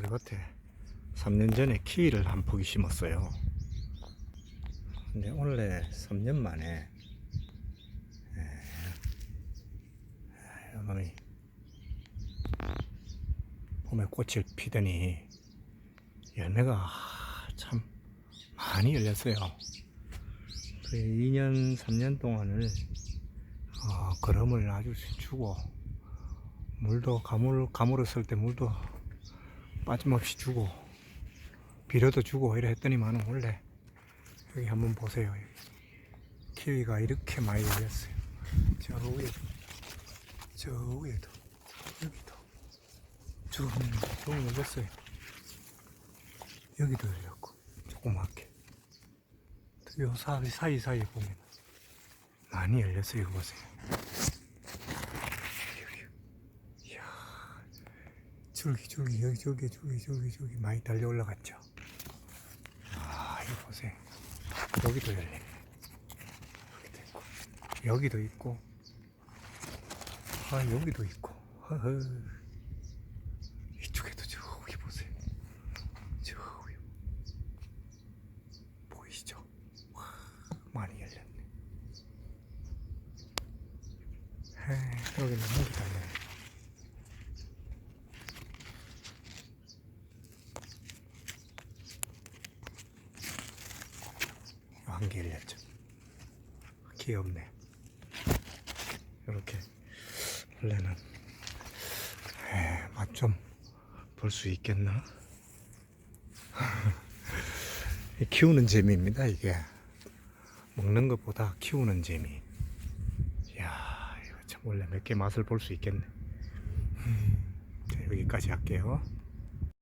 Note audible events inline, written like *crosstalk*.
우리 밭에 3년 전에 키위를 한 포기 심었어요. 근데 원래 3년 만에 에, 어머니 봄에 꽃을 피더니 열매가 참 많이 열렸어요. 그 2년 3년 동안을 어, 거름을 아주 주고 물도 가물 가물었을 때 물도 빠짐없이 주고 비료도 주고 이래 했더니만 원래 여기 한번 보세요. 여기. 키위가 이렇게 많이 열렸어요. 저 위에도 저 위에도 여기도 쭉 쭉 열렸어요. 여기도 열렸고 조그맣게 요 사이 사이 사이에 보면 많이 열렸어요. 이거 보세요. 이야, 줄기 줄기 여기 저기 저기 저기 저기 많이 달려 올라갔죠. 아 이거 보세요. 여기도 열리네. 여기도 있고 여기도 있고 아 여기도 있고 허허. 이쪽에도 저기 보세요. 저기 보이시죠? 와, 많이 열렸네. 헤, 여기는 한개 달려 개 열렸죠. 귀엽네. 이렇게 원래는 맛 좀 볼 수 있겠나? *laughs* 키우는 재미입니다 이게 먹는 것보다 키우는 재미. 이야 이거 참 원래 몇 개 맛을 볼 수 있겠네. 자, 여기까지 할게요.